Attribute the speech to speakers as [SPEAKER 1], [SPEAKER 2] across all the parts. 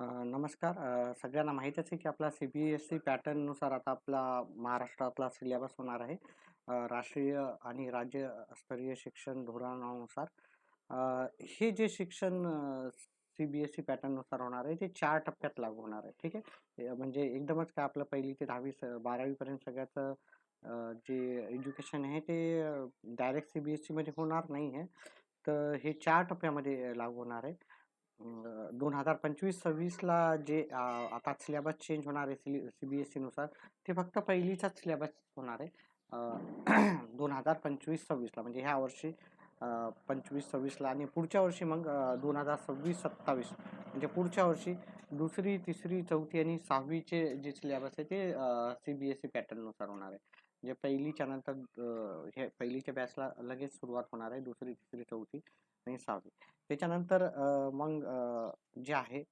[SPEAKER 1] नमस्कार. अ, सगळ्यांना माहीतच आहे की आपला सी-बी-एस-ई पॅटर्ननुसार आता आपला महाराष्ट्रातला सिलेबस होणार आहे. अ, राष्ट्रीय आणि राज्यस्तरीय शिक्षण धोरणानुसार. अ, हे जे शिक्षण सी-बी-एस-ई पॅटर्ननुसार होणार आहे, ते चार टप्प्यात लागू होणार आहे. ठीक आहे. अ, म्हणजे एकदमच काय आपलं पहिली ते 10वी स बारावीपर्यंत सगळ्याचं अ, जे एज्युकेशन आहे ते डायरेक्ट सी बी एस सीमध्ये होणार नाही आहे. तर हे चार टप्प्यामध्ये लागू होणार आहे. दोन हजार पंचवीस सव्वीसला जे आता सिलेबस चेंज होणार आहे सी सी बी एस सीनुसार ते फक्त पहिलीचाच सिलेबस होणार आहे. दोन हजार पंचवीस सव्वीसला म्हणजे ह्या वर्षी पंचवीस सव्वीसला आणि पुढच्या वर्षी मग दोन हजार सव्वीस सत्तावीस म्हणजे पुढच्या वर्षी 2री, 3री, 4थी आणि सहावीचे जे सिलेबस आहे ते सी-बी-एस-ई पॅटर्ननुसार होणार आहे. जे पहिलीच्या नंतर अ, हे पहिलीच्या बॅचला लगेच सुरुवात होणार आहे. 2री, 3री, 4थी आणि सहावी त्याच्यानंतर अ, मग अ, जे आहे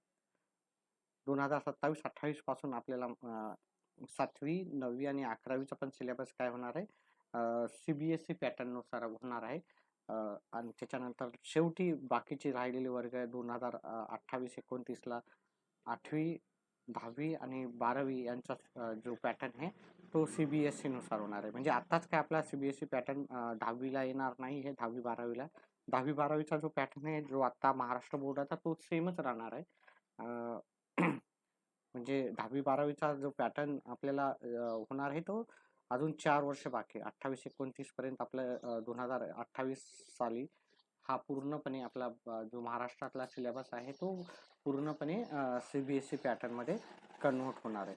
[SPEAKER 1] 2027-28 पासून आपल्याला अ, 7वी, 9वी आणि 11वीचा पण सिलेबस काय होणार आहे सी-बी-एस-ई पॅटर्ननुसार होणार आहे. अ, आणि त्याच्यानंतर शेवटी बाकीचे राहिलेले वर्ग आहे दोन हजार अठ्ठावीस एकोणतीसला 8वी, 10वी आणि 12वी यांचा जो पॅटर्न आहे तो सी बी एस सीनुसार होणार आहे. म्हणजे आत्ताच काय आपला C B S C pattern दहावीला येणार नाही आहे दहावी बारावीला दहावी बारावीचा जो पॅटर्न आहे जो आत्ता महाराष्ट्र बोर्डाचा तो सेमच राहणार आहे. म्हणजे 10वी-12वीचा जो पॅटर्न आपल्याला होणार आहे तो अजून चार वर्ष बाकी अठ्ठावीस एकोणतीसपर्यंत आपलं दोन हजार अठ्ठावीस साली हा पूर्णपणे आपला जो महाराष्ट्रातला सिलेबस आहे तो पूर्णपणे सी-बी-एस-ई पॅटर्नमध्ये कन्व्हर्ट होणार आहे.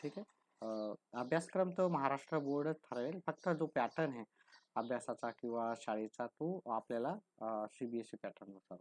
[SPEAKER 1] ठीक आहे. अभ्यासक्रम तर महाराष्ट्र बोर्डच ठरवेल. फक्त जो पॅटर्न आहे अभ्यासाचा किंवा शाळेचा तो आपल्याला सी-बी-एस-ई पॅटर्ननुसार